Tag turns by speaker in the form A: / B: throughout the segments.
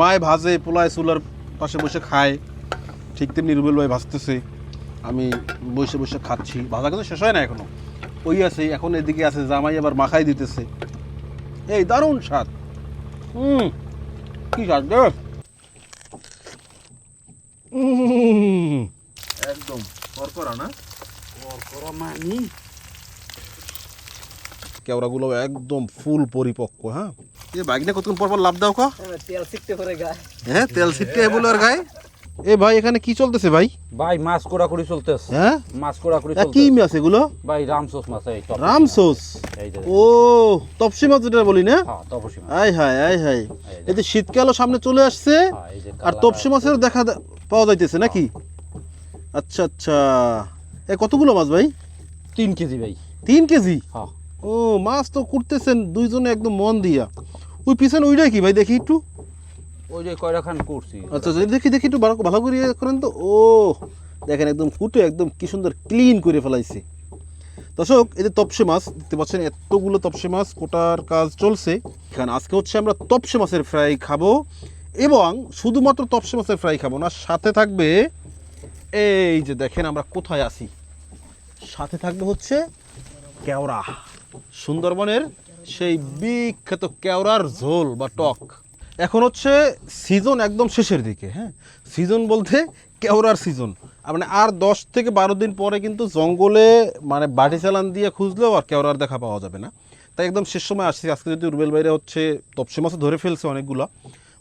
A: মায় ভাজে পোলায় চুলার পাশে বসে খায়। ঠিক তেমনি রুবেল ভাই ভাজতেছে। আমি বসে বসে খাচ্ছি। ভাজা কিন্তু শেষ হয় না এখনও। ওই আছে এখন এদিকে আছে জামাই আবার মাখাই দিতেছে। এই দারুণ স্বাদ। হুম কি স্বাদ একদম। করকরা না?
B: করকরা মানি।
A: কেওড়াগুলো একদম ফুল পরিপক্ক হ্যাঁ? এ কতক্ষণ পর পর লাভ দাও কা?
B: তেল করে গায়ে।
A: হ্যাঁ তেল বলে আর গায়ে? এ ভাই এখানে কি চলতেছে ভাই?
C: ভাই মাছ কোড়াকুড়ি চলতেছে।
A: হ্যাঁ?
C: মাছ কোড়াকুড়ি
A: এ, কি মাছ এগুলো?
C: ভাই রামসোস মাছ এই টপ
A: রামসোস? ও তপসি মাছ যেটা বলি না?
C: হ্যাঁ তপসি মাছ।
A: হায় আয় হায়। এই যে। শীতকালও সামনে চলে আসছে
C: হ্যাঁ,
A: আর তপসি মাছের দেখা পাওয়া যাইতেছে নাকি? আচ্ছা আচ্ছা। এ কতগুলো মাছ ভাই?
C: তিন কেজি ভাই।
A: তিন কেজি?
C: হ্যাঁ।
A: ও মাছ তো করতেছেন দুইজনে একদম মন দিয়া। ওই পিছনে ওইটাই কি ভাই? দেখি একটু।
C: ওই যে কয়টা খান করছি।
A: আচ্ছা দেখি দেখি একটু ভালো ভালো করে করেন তো। ও দেখেন একদম কুটে একদম কি সুন্দর ক্লিন করে ফেলাইছে। দর্শক এই যে তপসে মাছ দেখতে পাচ্ছেন এতগুলো তপসে মাছ কোটার কাজ চলছে। এখানে আজকে হচ্ছে আমরা তপসে মাছের ফ্রাই খাব এবং শুধুমাত্র তপসে মাছের ফ্রাই খাব না সাথে থাকবে এই যে দেখেন আমরা কোথায় আছি। সাথে থাকবে হচ্ছে কেওড়া সুন্দরবনের সেই বিখ্যাত কেওড়ার ঝোল বা টক। এখন হচ্ছে সিজন একদম শেষের দিকে হ্যাঁ? সিজন বলতে কেওড়ার সিজন মানে আর দশ থেকে বারো দিন পরে কিন্তু জঙ্গলে মানে বাটি চালান দিয়ে খুঁজলেও আর কেওড়ার দেখা পাওয়া যাবে না। তাই একদম শেষ সময় আসছি। আজকে যদি রুবেল বাইরে হচ্ছে তপসি মাছ ধরে ফেলছে অনেকগুলো,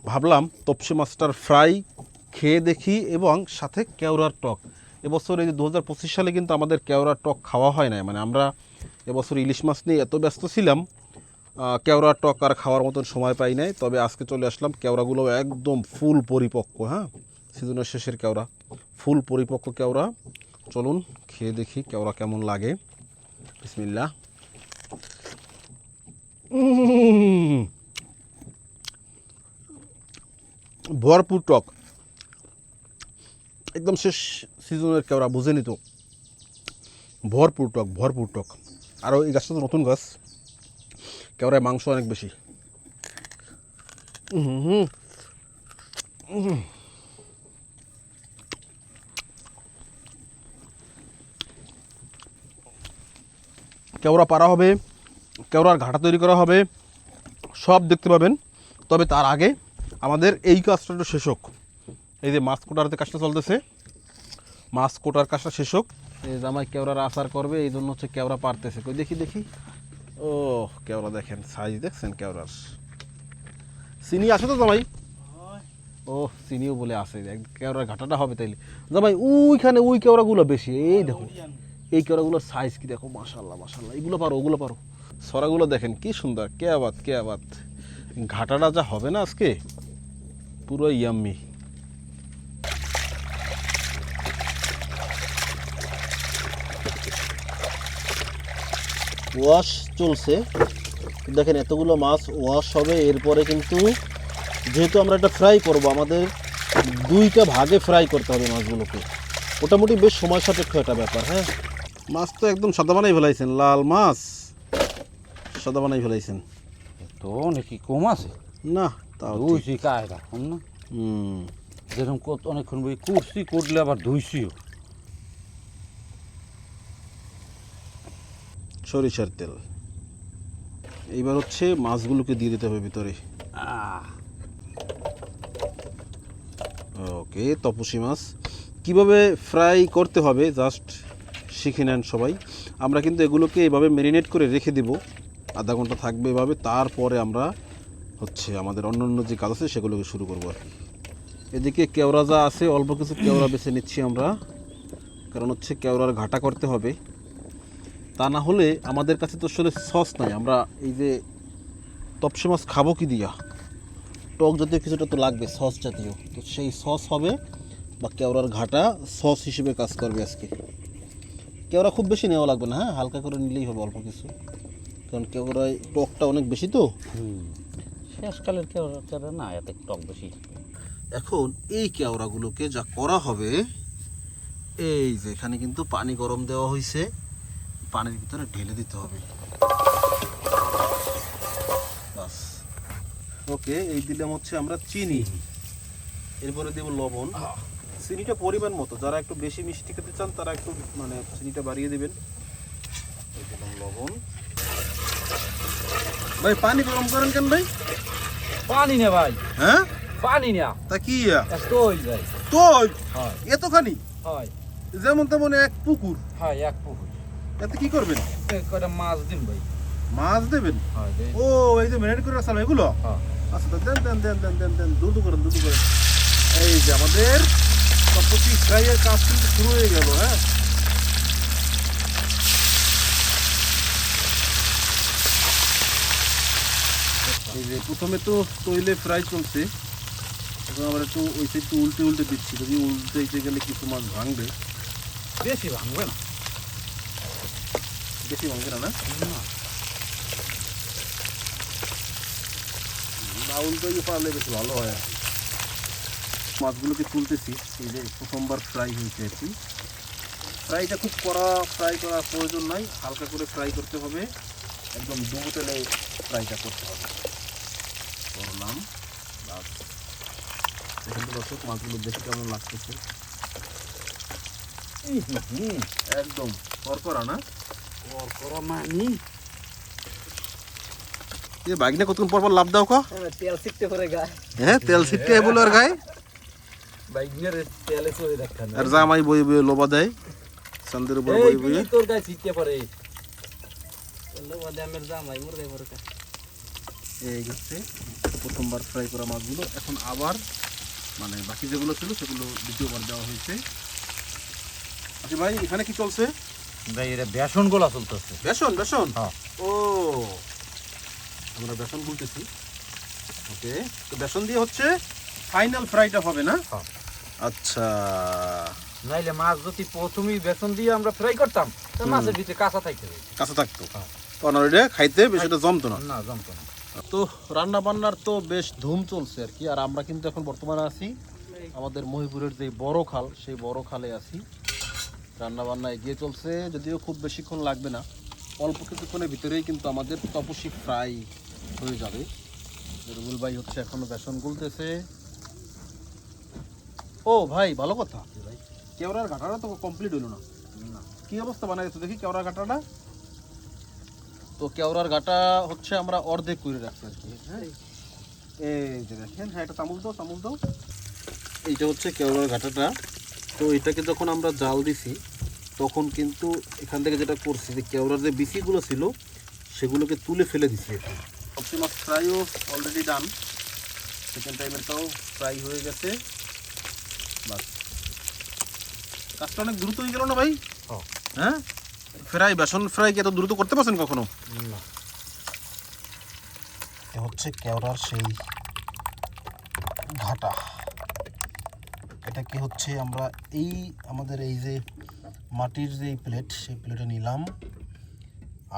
A: ভাবলাম তপসি মাছটার ফ্রাই খেয়ে দেখি এবং সাথে কেওড়ার টক। এবছর এই যে দু হাজার পঁচিশ সালে কিন্তু আমাদের কেওড়ার টক খাওয়া হয় না মানে আমরা এবছর ইলিশ মাছ নিয়ে এত ব্যস্ত ছিলাম আহ, কেওড়ার টক আর খাওয়ার মতন সময় পাই নাই তবে আজকে চলে আসলাম। কেওড়াগুলো একদম ফুল পরিপক্ক হ্যাঁ? সিজনের শেষের কেওড়া। ফুল পরিপক্ক কেওড়া। চলুন খেয়ে দেখি কেওড়া কেমন লাগে। বিসমিল্লা ভরপুর টক। একদম শেষ সিজনের কেওড়া বুঝেনি তো ভরপুর টক ভরপুর টক। আরও এই গাছটা তো নতুন গাছ। কেওড়ায় মাংস অনেক বেশি। হুম। কেওড়া পাড়া হবে কেওড়ার ঘাটা তৈরি করা হবে সব দেখতে পাবেন। তবে তার আগে আমাদের এই কাজটা একটু শেষ হোক। এই যে মাছ কোটারতে কাজটা চলতেছে মাছ কোটার কাজটা শেষ হোক। এই জামাই কেওড়ার আচার করবে এই জন্য হচ্ছে কেওড়া পারতেছে কই দেখি দেখি। ও কেওড়া দেখেন, সাইজ দেখছেন কেওড়ার? চিনি আছে তো জামাই? ও চিনিও বলে আছে কেওড়ার ঘাটাটা হবে তাইলে। জামাই, ওইখানে ওই কেওড়াগুলো বেশি, এই দেখো। এই কেওড়াগুলোর সাইজ কি দেখো মাশাল্লাহ মাশাল্লাহ এগুলো পারো, ওগুলো পারো। সরাগুলো দেখেন, কি সুন্দর কে আবাদ কে আবাদ ঘাটাটা যা হবে না আজকে পুরো ইয়াম্মি ওয়াশ চলছে। দেখেন এতগুলো মাছ ওয়াশ হবে এরপরে কিন্তু যেহেতু আমরা এটা ফ্রাই করব আমাদের দুইটা ভাগে ফ্রাই করতে হবে মাছগুলোকে। মোটামুটি বেশ সময় সাপেক্ষ একটা ব্যাপার হ্যাঁ? মাছ তো একদম সাদা বানাই ফেলাইছেন লাল মাছ। সাদা বানাই ফেলাইছেন।
C: তো নাকি কম আছে?
A: না তাও।
C: ধুইছি কায়দা না?
A: হুম।
C: যেরকম কত অনেকক্ষণ বই করছি করলে আবার ধুইছিও
A: সরিষার তেল। এইবার হচ্ছে মাছগুলোকে দিয়ে দিতে হবে ভিতরে। ওকে, তপসি মাছ। কীভাবে ফ্রাই করতে হবে জাস্ট শিখে নেন সবাই। আমরা কিন্তু এগুলোকে এভাবে ম্যারিনেট করে রেখে দেব। আধা ঘণ্টা থাকবে এভাবে, তারপরে আমরা হচ্ছে আমাদের অন্য অন্য যে কাজ আছে সেগুলোকে শুরু করব আর কি। এদিকে কেওড়া যা আছে, অল্প কিছু কেওড়া বেছে নিচ্ছি আমরা। কারণ হচ্ছে কেওড়ার ঘাটা করতে হবে। তা না হলে আমাদের কাছে তো আসলে সস নাই। আমরা এই যে তপসি মাছ খাব কি দিয়া? টক জাতীয় কিছুটা তো লাগবে সস জাতীয়। তো সেই সস হবে বা কেওড়ার ঘাটা সস হিসেবে কাজ করবে আজকে। কেওড়া খুব বেশি নেওয়া লাগবে না হ্যাঁ? হালকা করে নিলেই হবে অল্প কিছু। কারণ কেওড়ায় টকটা অনেক বেশি তো।
C: শেষকালের কেউ কেউ না এত টক বেশি।
A: এখন এই কেওড়াগুলোকে যা করা হবে এই যে এখানে কিন্তু পানি গরম দেওয়া হয়েছে পানির ভিতরে ঢেলে দিতে হবে। বাস। ওকে এই দিলাম হচ্ছে আমরা চিনি। এরপরে দেব লবণ। চিনিটা পরিমাণ মতো যারা একটু বেশি মিষ্টি খেতে চান তারা একটু মানে চিনিটা বাড়িয়ে দেবেন। এই দিলাম লবণ। ভাই পানি গরম করেন কেন ভাই?
C: পানি না ভাই।
A: হ্যাঁ?
C: পানি না।
A: তা কি
C: তোই ভাই।
A: এতখানি?
C: হয়।
A: যেমন তেমন এক পুকুর।
C: হ্যাঁ এক পুকুর।
A: এতে কি করবেন?
C: কয়টা মাছ দিন ভাই।
A: মাছ দেবেন?
C: হয়
A: ও এই যে ম্যারিনেট করে রাখলাম এগুলো?
C: হ্যাঁ।
A: আচ্ছা দেন দেন দেন দেন দেন দেন দ্রুত করেন দ্রুত করেন। এই যে আমাদের তপসি ফ্রাইয়ের কাজ কিন্তু শুরু হয়ে গেল হ্যাঁ? এই যে প্রথমে তো তৈলে ফ্রাই চলছে এখন আবার একটু ওই সাইড উল্টে উল্টে দিচ্ছি। যদি উল্টে গেলে কিছু মাছ ভাঙবে।
C: বেশি ভাঙবে না।
A: বেশি ভাঙবে না না
C: না
A: না পারলে বেশ ভালো হয় আর মাছগুলোকে তুলতেছি এই যে প্রথমবার ফ্রাই হয়েছে আর কি ফ্রাইটা খুব কড়া ফ্রাই করার প্রয়োজন নাই হালকা করে ফ্রাই করতে হবে একদম ডুবো তেলে ফ্রাইটা করতে হবে করলাম দেখুন দর্শক মাছগুলো দেখে কেমন লাগতেছে একদম করকরা না এ বাগিনা কতক্ষণ পর পর লাভ দাও কা।
B: তেল ছিটতে করে গায়ে
A: হ্যাঁ তেল ছিটকে বলো আর গায়ে।
C: বাইকের তেলে চলে রাখতেন
A: আর জামাই বই বই লোবা দেয়। সন্দের উপর বই বই
C: তোর গায়ে ছিটতে পারে
B: বলল বলে আমার জামাই মুরগাই পরে
A: এই হচ্ছে প্রথমবার ফ্রাই করা মাছগুলো। এখন আবার মানে বাকি যেগুলো ছিল সেগুলো দ্বিতীয়বার দেওয়া হয়েছে। আচ্ছা ভাই এখানে কি চলছে?
C: ভাই এটা বেসন গোলা চলতেছে।
A: বেসন বেসন?
C: হ্যাঁ।
A: ও আমরা বেসন বলতেছি ওকে তো বেসন দিয়ে হচ্ছে ফাইনাল ফ্রাইটা হবে না?
C: হ্যাঁ।
A: আচ্ছা।
C: নাইলে মাছ যদি প্রথমেই বেসন দিয়ে আমরা ফ্রাই করতাম তো মাছের ভিতরে কাঁচা থাকতে।
A: কাঁচা থাকতো।
C: হ্যাঁ।
A: কারণ ওইটা খাইতে বেশিটা জমতো না?
C: না জমতো না।
A: তো রান্না বান্নার তো বেশ ধুম চলছে আর কি আর আমরা কিন্তু এখন বর্তমানে আছি আমাদের মহিপুরের যে বড় খাল সেই বড় খালে আছি। রান্না বান্না এগিয়ে চলছে যদিও খুব বেশিক্ষণ লাগবে না। অল্প কিছুক্ষণের ভিতরেই কিন্তু আমাদের তপসি ফ্রাই হয়ে যাবে। রুবুল ভাই হচ্ছে এখনও বেসন গুলতেছে। ও ভাই ভালো কথা। ভাই। কেওড়ার ঘাটাটা তো কমপ্লিট হলো না। কি অবস্থা বানাই গেছে দেখি কেওড়ার ঘাটাটা? তো কেওড়ার ঘাটা হচ্ছে আমরা অর্ধেক করে রাখছি আর কি। হ্যাঁ এই যে দেখেন হ্যাঁ এটা চামুল দাও চামুল দাও। এইটা হচ্ছে কেওড়ার ঘাটাটা। তো এটাকে যখন আমরা জাল দিছি তখন কিন্তু এখান থেকে যেটা করছি যে কেওড়ার যে বিচিগুলো ছিল সেগুলোকে তুলে ফেলে দিছি কি। সবচেয়ে মাছ ফ্রাইও অলরেডি ডান সেকেন্ড টাইমেরটাও ফ্রাই হয়ে গেছে। বাস। কাজটা অনেক দ্রুত হয়ে গেল না ভাই?
C: হ্যাঁ।
A: হ্যাঁ? ফ্রাই বেসন ফ্রাই কি এত দ্রুত করতে পারছেন কখনো?
C: না।
A: হচ্ছে কেওড়ার সেই ঘাটা। কি হচ্ছে আমরা এই আমাদের এই যে মাটির যে প্লেট সেই প্লেটে নিলাম।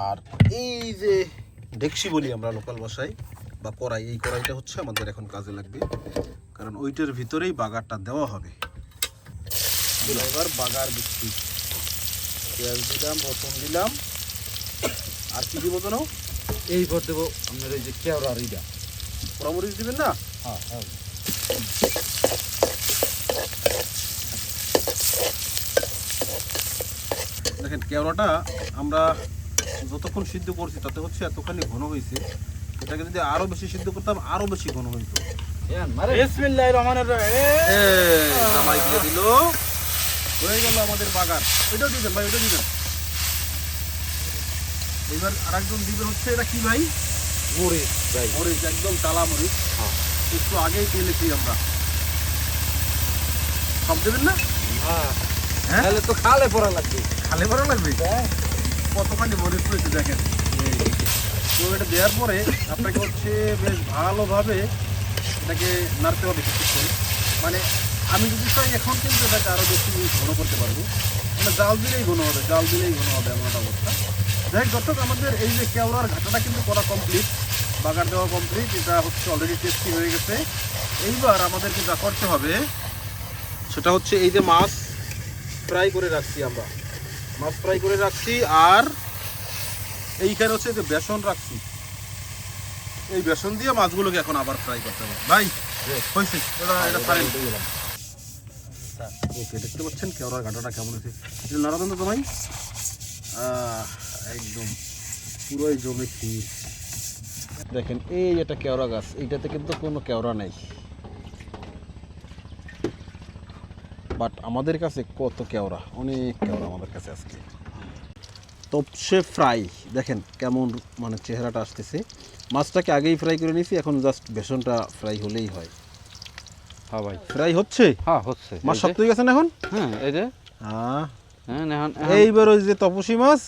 A: আর এই যে ডেকসি বলি আমরা লোকাল ভাষায় বা কড়াই এই কড়াইটা হচ্ছে আমাদের এখন কাজে লাগবে। কারণ ওইটার ভিতরেই বাগারটা দেওয়া হবে। এবার বাগার দিচ্ছি পেঁয়াজ দিলাম রসুন দিলাম। আর কি দিব জানো
C: এই পর দেবো আপনার এই যে কেওড়ার ইটা
A: পরামরিচ দিবেন না?
C: হ্যাঁ হ্যাঁ।
A: দেখেন কেওড়াটা আমরা যতক্ষণ সিদ্ধ করছি তাতে হচ্ছে এতখানি ঘন হয়েছে। এটাকে যদি আরও বেশি সিদ্ধ করতাম আরও বেশি ঘন হইতো।
C: মারে। বিসমিল্লাহির রহমানির রহিম।
A: এই, জামাই দিয়ে দিল। হয়ে গেল আমাদের বাগান। ওইটাও দিবেন ভাই ওইটা দিবেন। এবার আরেকজন দিবে হচ্ছে এটা কি ভাই?
C: মরিচ ভাই।
A: মরিচ একদম মরিচ।
C: হ্যাঁ।
A: একটু আগেই দিয়েছি আমরা। সব দেবেন না?
C: হ্যাঁ।
A: হ্যাঁ?
C: তাহলে তো খালে পড়া লাগবে।
A: খালে ভালো লাগবে? কতখানি মরিচ রয়েছে দেখেন, তো এটা দেওয়ার পরে আপনাকে হচ্ছে বেশ ভালোভাবে এটাকে নাড়তে হবে কিছুক্ষণ। মানে আমি যদি চাই এখন কিন্তু এটাকে আরও বেশি ঘন করতে পারব। মানে জাল দিলেই ঘন হবে, জাল দিলেই ঘন হবে এমন একটা অবস্থা। যাই হোক, দর্শক, আমাদের এই যে কেওড়ার ঘাটাটা কিন্তু করা কমপ্লিট বাগার দেওয়া কমপ্লিট এটা হচ্ছে অলরেডি টেস্টি হয়ে গেছে। এইবার আমাদেরকে যা করতে হবে, সেটা হচ্ছে এই যে মাছ ফ্রাই করে রাখছি আমরা। মাছ ফ্রাই করে রাখছি আর এইখানে হচ্ছে যে বেসন রাখছি। এই বেসন দিয়ে মাছগুলোকে এখন আবার ফ্রাই করতে হবে। ভাই হয়েছে। এটা এটা ফাইন ওকে দেখতে পাচ্ছেন কেওড়ার ঘাটাটা কেমন আছে এটা নাড়াবেন তো ভাই। একদম পুরোই জমে ক্ষীর দেখেন এই এটা কেওড়া গাছ এইটাতে কিন্তু কোনো কেওড়া নেই। বাট আমাদের কাছে কত কেওড়া? অনেক কেওড়া আমাদের কাছে আজকে। তপসে ফ্রাই দেখেন কেমন মানে চেহারাটা আসতেছে। মাছটাকে আগেই ফ্রাই করে নিয়েছি এখন জাস্ট বেসনটা ফ্রাই হলেই হয়।
C: হ্যাঁ ভাই।
A: ফ্রাই হচ্ছে?
C: হ্যাঁ হচ্ছে।
A: মাছ শক্ত হয়ে গেছে না এখন?
C: হ্যাঁ এই যে।
A: হ্যাঁ
C: হ্যাঁ
A: এইবার ওই যে তপসি মাছ।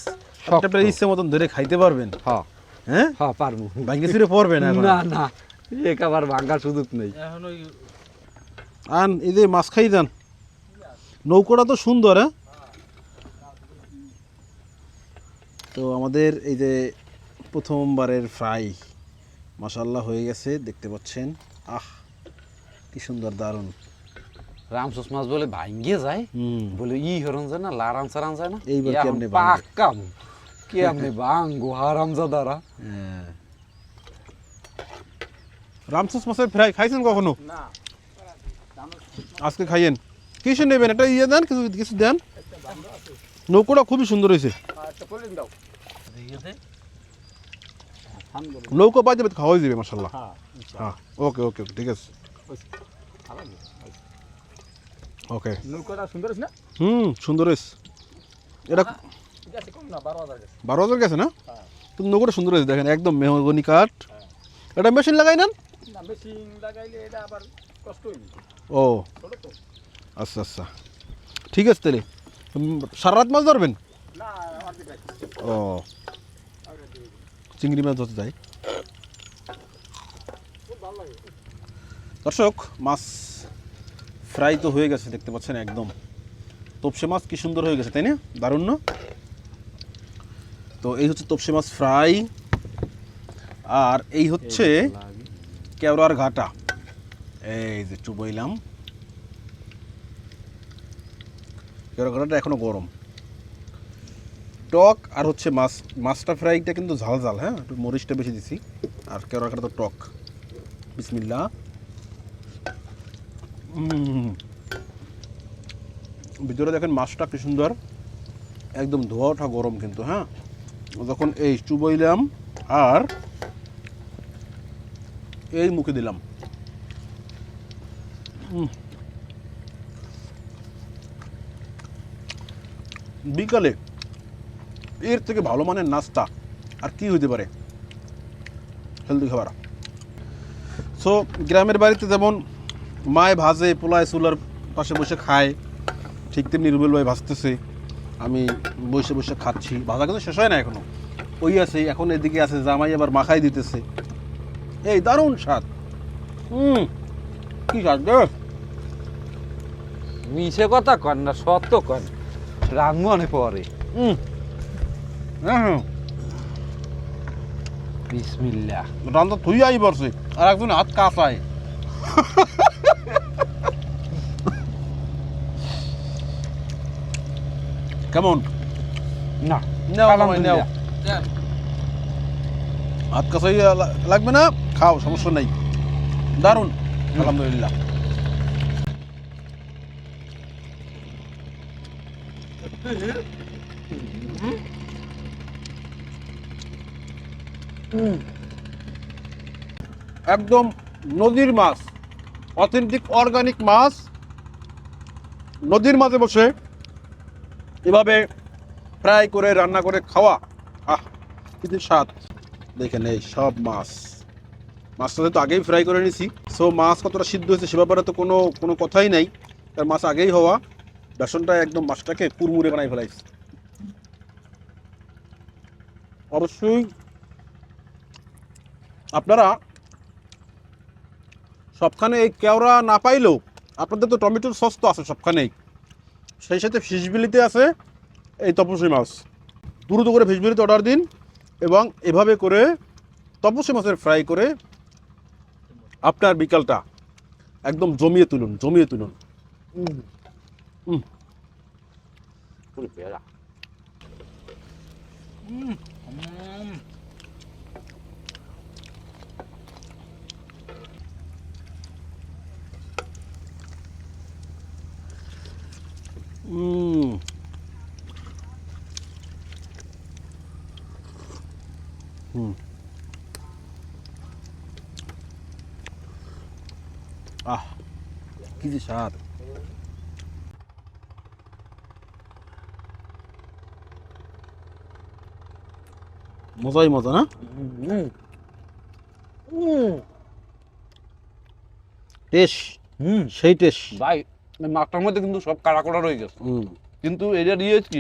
A: আপনার ইচ্ছে মতন ধরে খাইতে পারবেন।
C: হ্যাঁ।
A: হ্যাঁ?
C: হ্যাঁ পারব।
A: ভাঙ্গে ফিরে পড়বে না
C: না না। একেবারে ভাঙ্গার সুযোগ নেই।
B: এখন ওই
A: আন এই যে মাছ খাই যান। নৌকোটা তো সুন্দর হ্যাঁ? তো আমাদের এই যে প্রথমবারের ফ্রাই মাসাল্লাহ হয়ে গেছে দেখতে পাচ্ছেন। আহ কি সুন্দর দারুণ।
C: রামসোস মাছ বলে ভাঙ্গে যায় বলে ই হরণ যায় না লারান সারান যায় না?
A: এইবার
C: এখন
A: কেমনে ভাঙ্গে?
C: পাক্কাম কেমনে ভাঙ্গো হারাম জাদারা
A: হ্যাঁ। রামসুস মাছের ফ্রাই খাইছেন কখনো?
B: না।
A: আজকে খাইয়েন? কিছু নেবেন একটা ইয়ে দেন কিছু কিছু দেন। নৌকোটা খুবই সুন্দর হয়েছে। নৌকো পাই যাবে খাওয়াই যাবে মাসাল্লাহ হ্যাঁ ওকে ওকে ওকে ঠিক আছে। ওকে।
C: নৌকাটা সুন্দর আছে না?
A: হুম সুন্দর হয়েছে। এটা
B: বারো হাজার গেছে
A: না কিন্তু নৌকোটা সুন্দর হয়েছে দেখেন একদম মেহগনি কাঠ। এটা মেশিন লাগাই নেন?
B: মেশিন লাগাইলে এটা আবার কষ্ট
A: ও। আচ্ছা আচ্ছা। ঠিক আছে তাহলে। সারা রাত মাছ ধরবেন? ও। চিংড়ি মাছ ধরতে যাই। দর্শক, মাছ ফ্রাই তো হয়ে গেছে, দেখতে পাচ্ছেন একদম। তপসে মাছ কি সুন্দর হয়ে গেছে, তাই না? দারুণ, না? তো এই হচ্ছে তপসে মাছ ফ্রাই। আর এই হচ্ছে কেওড়ার ঘাটা। এই যে, চুবইলাম। কেওড়া ঘাটাটা এখনও গরম। টক আর হচ্ছে মাছ, মাছটা ফ্রাইটা কিন্তু ঝাল ঝাল হ্যাঁ? একটু মরিচটা বেশি দিছি। আর কেওড়া কাটা তো টক। বিসমিল্লা। ভিতরে দেখেন মাছটা কি সুন্দর। একদম ধোয়া ওঠা গরম কিন্তু হ্যাঁ? যখন এই চুবইলাম আর এই মুখে দিলাম। উম। বিকালে এর থেকে ভালো মানের নাস্তা আর কি হইতে পারে? হেলদি খাবার। সো গ্রামের বাড়িতে যেমন মায় ভাজে, পোলায় চুলার পাশে বসে খায়, ঠিক তেমনি রুবেল ভাই ভাজতেছে, আমি বসে বসে খাচ্ছি। ভাজা কিন্তু শেষ হয় না এখনও। ওই আছে, এখন এদিকে আছে, জামাই আবার মাখাই দিতেছে। এই দারুণ স্বাদ। হুম, কি স্বাদ
C: মিশে কথা কন না, সত্য কন। রান মনে পড়ে
A: হুম হ্যাঁ হ্যাঁ
C: বিসমিল্লাহ।
A: রান্না থুই আই পড়ছে আর একজন হাত কাঁচায়। কেমন?
C: না।
A: হাত কাঁচাই লাগবে না? খাও সমস্যা নেই। দারুণ। আলহামদুলিল্লাহ। একদম নদীর মাছ অথেন্টিক অর্গানিক মাছ। নদীর মাঝে বসে এভাবে ফ্রাই করে, রান্না করে খাওয়া। আহ কিন্তু স্বাদ। দেখেন এই সব মাছ। মাছটা তো আগেই ফ্রাই করে নিয়েছি। সো মাছ কতটা সিদ্ধ হয়েছে সে ব্যাপারে তো কোনো কোনো কথাই নাই। তার মাছ আগেই হওয়া। বেসনটা একদম মাছটাকে কুরমুরে বানাই ফেলাইছে। অবশ্যই আপনারা সবখানে এই কেওড়া না পাইলেও আপনাদের তো টমেটোর সস তো আছে সবখানেই। সেই সাথে ফিশবিলিতে আছে এই তপসী মাছ। দ্রুত করে ফিশবিলিতে অর্ডার দিন এবং এভাবে করে তপসী মাছের ফ্রাই করে আপনার বিকালটা একদম জমিয়ে তুলুন জমিয়ে তুলুন। 嗯，处理不要了。嗯，嗯。嗯。嗯。啊，给的啥？মজাই মজা না? টেস্ট।
C: হুম।
A: সেই টেস্ট।
C: ভাই মাছটার মধ্যে কিন্তু সব কাড়া কড়া রয়ে গেছে। কিন্তু এটা দিয়ে কি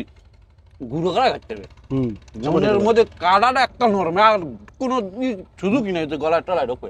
C: গুঁড়ো করা খাইতে হবে।
A: হুম।
C: যেমন এর মধ্যে কাড়াটা একটা নরম আর কোনো নাই যে গলায় টলায় ঢোকে।